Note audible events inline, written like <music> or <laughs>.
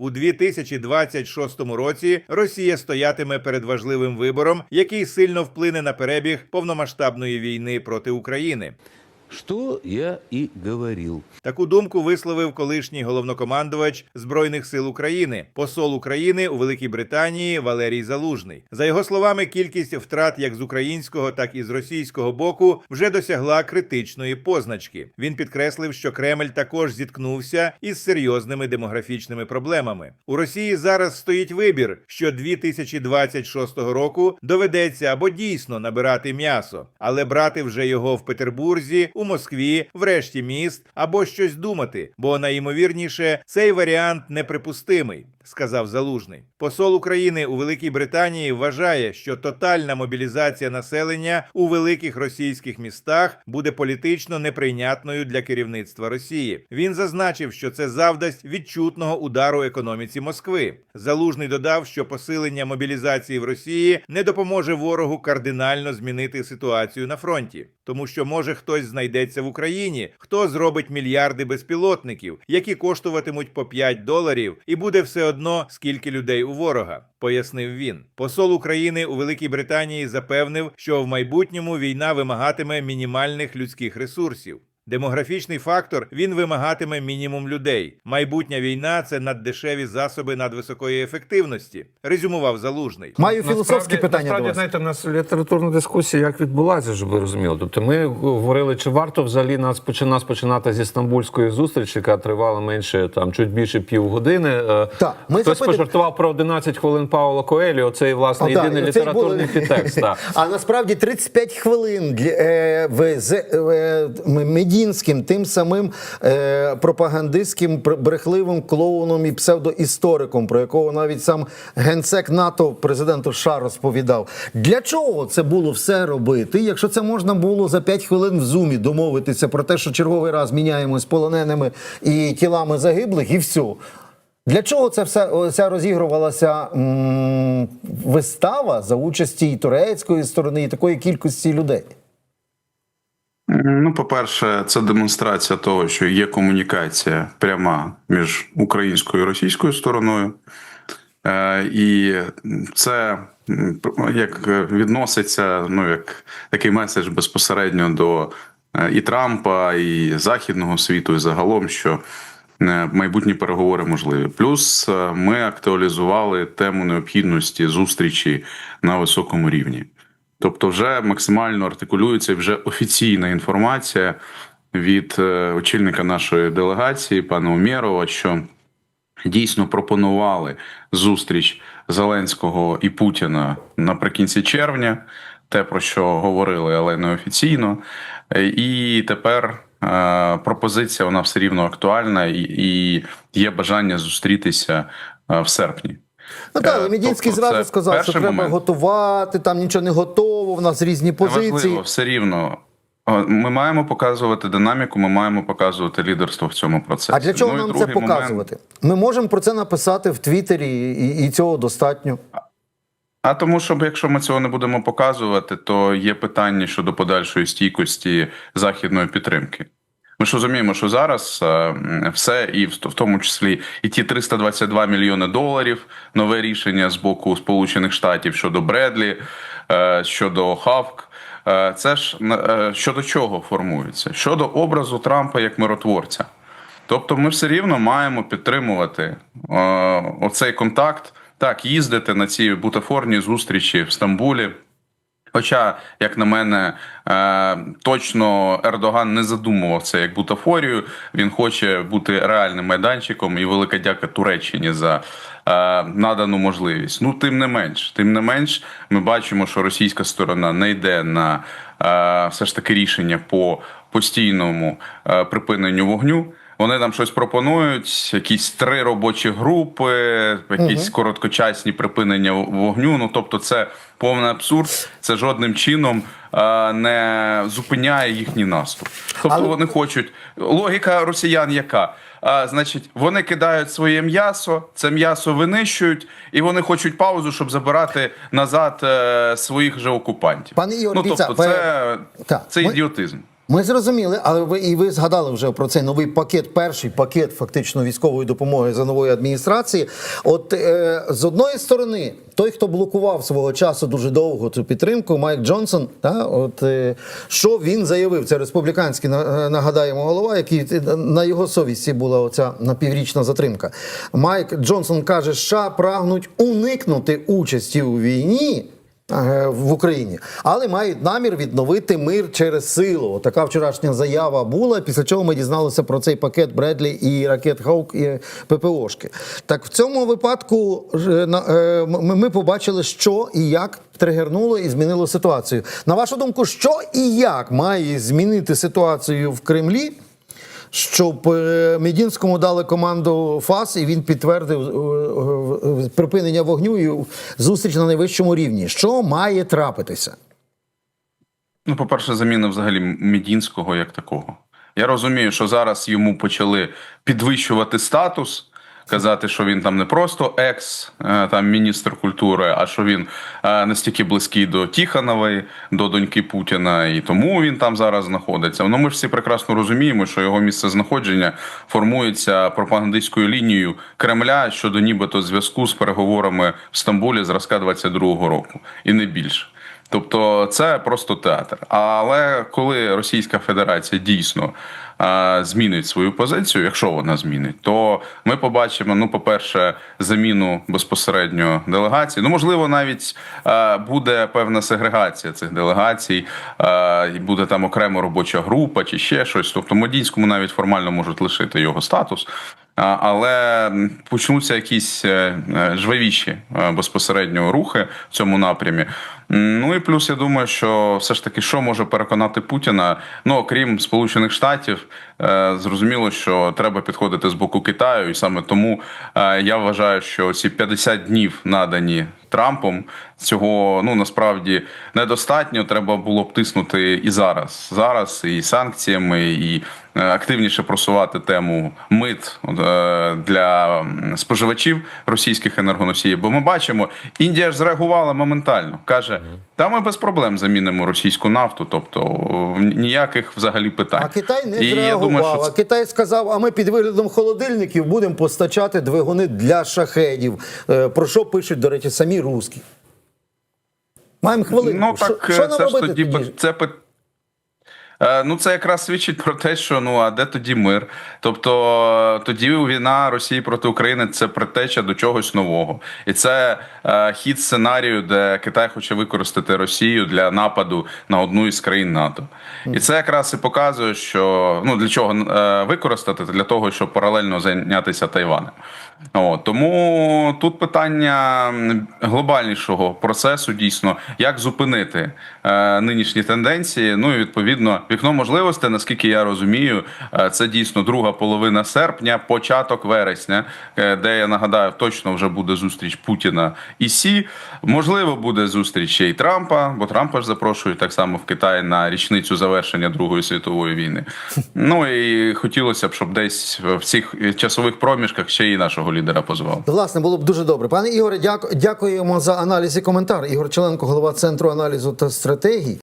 У 2026 році Росія стоятиме перед важливим вибором, який сильно вплине на перебіг повномасштабної війни проти України. Что я и говорил. Таку думку висловив колишній головнокомандувач збройних сил України, посол України у Великій Британії Валерій Залужний. За його словами, кількість втрат як з українського, так і з російського боку вже досягла критичної позначки. Він підкреслив, що Кремль також зіткнувся із серйозними демографічними проблемами. У Росії зараз стоїть вибір, що 2026 року доведеться або дійсно набирати м'ясо, але брати вже його в Петербурзі, у Москві, в решті міст або щось думати, бо найімовірніше цей варіант неприпустимий. Сказав Залужний. Посол України у Великій Британії вважає, що тотальна мобілізація населення у великих російських містах буде політично неприйнятною для керівництва Росії. Він зазначив, що це завдасть відчутного удару економіці Москви. Залужний додав, що посилення мобілізації в Росії не допоможе ворогу кардинально змінити ситуацію на фронті, тому що може хтось знайдеться в Україні, хто зробить мільярди безпілотників, які коштуватимуть по 5 доларів, і буде все одно скільки людей у ворога. Пояснив він. Посол України у Великій Британії запевнив, що в майбутньому війна вимагатиме мінімальних людських ресурсів. Демографічний фактор він вимагатиме мінімум людей. Майбутня війна це наддешеві засоби надвисокої ефективності, резюмував залужний. Маю філософські Насправді- питання насправді, до вас. знаєте, у нас літературна дискусія як відбулася, щоб ви розуміли. Тобто ми говорили, чи варто взагалі нас почина- починати зі стамбульської зустрічі, яка тривала менше там чуть більше півгодини. Е, Так, ми Хтось запитали- пожартував про 11 хвилин Паула Коелі. Оцей власне А, єдиний цей літературний були- <laughs> підтекст. А насправді 35 хвилин для, е, в, з е, Медінським, тим самим е, пропагандистським брехливим клоуном і псевдоісториком, про якого навіть сам генсек НАТО президенту США розповідав. Для чого це було все робити, якщо це можна було за 5 хвилин в зумі домовитися про те, що черговий раз міняємось полоненими і тілами загиблих, і все. Для чого це все ця розігрувалася м, вистава за участі і турецької сторони, і такої кількості людей? Ну, по-перше, це демонстрація того, що є комунікація пряма між українською і російською стороною. Е, І це як відноситься, ну як такий меседж безпосередньо до е, і Трампа, і Західного світу, і загалом, що е, майбутні переговори можливі. Плюс ми актуалізували тему необхідності зустрічі на високому рівні. Тобто, вже максимально артикулюється вже офіційна інформація від е, очільника нашої делегації, пана Умєрова, що дійсно пропонували зустріч Зеленського і Путіна наприкінці червня, те про що говорили, але неофіційно. Е, І тепер е, пропозиція вона все рівно актуальна, і, є бажання зустрітися в серпні. Ну так, Е, тобто зразу сказав, що треба момент. готувати, там нічого не готово, в нас різні позиції. Важливо, все рівно. Ми маємо показувати динаміку, ми маємо показувати лідерство в цьому процесі. А для чого Ну, нам це показувати? момент. Ми можемо про це написати в Твіттері, і, і цього достатньо. А тому, що якщо ми цього не будемо показувати, то є питання щодо подальшої стійкості західної підтримки. Ми ж розуміємо, що зараз е, все, і в тому числі і ті 322 мільйони доларів, нове рішення з боку Сполучених Штатів щодо Бредлі, е, щодо Хавк. е, Це ж щодо чого формується? Щодо образу Трампа як миротворця. Тобто, ми все рівно маємо підтримувати оцей контакт, так, їздити на ці бутафорні зустрічі в Стамбулі. Хоча, як на мене, е, точно Ердоган не задумував це як бутафорію. Він хоче бути реальним майданчиком, і велика дяка Туреччині за е, надану можливість. Ну, тим не менш, тим не менш, ми бачимо, що російська сторона не йде на е, все ж таки рішення по постійному припиненню вогню. Вони там щось пропонують, якісь три робочі групи, якісь короткочасні припинення вогню. Ну тобто, це повний абсурд. Це жодним чином е, не зупиняє їхній наступ. Тобто Але- вони хочуть. Логіка росіян яка? А, значить, вони кидають своє м'ясо, це м'ясо винищують, і вони хочуть паузу, щоб забирати назад е, своїх же окупантів. Пане Ігор, ну тобто, ви- це, це ідіотизм. Ми зрозуміли, але ви і ви згадали вже про цей новий пакет, перший пакет фактично військової допомоги за нової адміністрації. От е, з одної сторони, той, хто блокував свого часу дуже довго цю підтримку, Майк Джонсон, та, от е, що він заявив? Це республіканський е, нагадаємо голова, який е, на його совісті була оця напіврічна затримка. Майк Джонсон каже, США прагнуть уникнути участі у війні в Україні, але мають намір відновити мир через силу. Така вчорашня заява була. Після чого ми дізналися про цей пакет Бредлі і ракет Хаук і ППОшки. Так в цьому випадку е, ми ми побачили, що і як тригернуло і змінило ситуацію. На вашу думку, що і як має змінити ситуацію в Кремлі? Щоб Мідінському Медінському дали команду ФАС, і він підтвердив е, е, припинення вогню і зустріч на найвищому рівні. Що має трапитися? Ну, по-перше, заміна взагалі Медінського як такого. Я розумію, що зараз йому почали підвищувати статус, казати, що він там не просто екс е, там міністр культури, а що він е, настільки близький до Тіханової, до доньки Путіна, і тому він там зараз знаходиться. Ну, ми ж всі прекрасно розуміємо, що його місце знаходження формується пропагандистською лінією Кремля щодо нібито зв'язку з переговорами в Стамбулі зразка 22-го року, і не більше. Тобто це просто театр. Але коли Російська Федерація дійсно змінить свою позицію, якщо вона змінить, то ми побачимо, ну, по-перше, заміну безпосередньо делегацій. Ну, можливо, навіть буде певна сегрегація цих делегацій, і буде там окрема робоча група чи ще щось. Тобто Модінському навіть формально можуть лишити його статус. Але почнуться якісь е, е, жвавіші е, безпосередньо рухи в цьому напрямі. Ну і плюс я думаю, що все ж таки, що може переконати Путіна, ну окрім Сполучених Штатів, зрозуміло, що треба підходити з боку Китаю, і саме тому я вважаю, що ці 50 днів надані Трампом цього ну насправді недостатньо. Треба було б тиснути і зараз. Зараз і санкціями, і е, активніше просувати тему мит е, для споживачів російських енергоносіїв. Бо ми бачимо, Індія ж зреагувала моментально. каже: та ми без проблем замінимо російську нафту, тобто е, ніяких взагалі питань. А Китай не І зреагував. думаю, що А Китай сказав: а ми під виглядом холодильників будемо постачати двигуни для шахедів. Е, Про що пишуть, до речі, самі русські. Маємо хвилину. Ну так що, що нам це ж тоді це Е, Ну, це якраз свідчить про те, що ну а де тоді мир? Тобто е, тоді війна Росії проти України це притеча до чогось нового, і це е, хід сценарію, де Китай хоче використати Росію для нападу на одну із країн НАТО. І це якраз і показує, що ну для чого е, використати для того, щоб паралельно зайнятися Тайванем. От, тому тут питання глобальнішого процесу дійсно, як зупинити е, нинішні тенденції. Ну і відповідно вікно можливостей, наскільки я розумію, е, це дійсно друга половина серпня, початок вересня, е, де я нагадаю, точно вже буде зустріч Путіна і Сі. Можливо, буде зустріч ще й Трампа, бо Трампа ж запрошують так само в Китай на річницю завершення Другої світової війни. <laughs> Ну і хотілося б, щоб десь в цих часових проміжках ще і нашого лідера позвав. Власне, було б дуже добре. Пане Ігоре, дяку- дякуємо за аналіз і коментар. Ігор Челенко, голова центру аналізу та стратегій.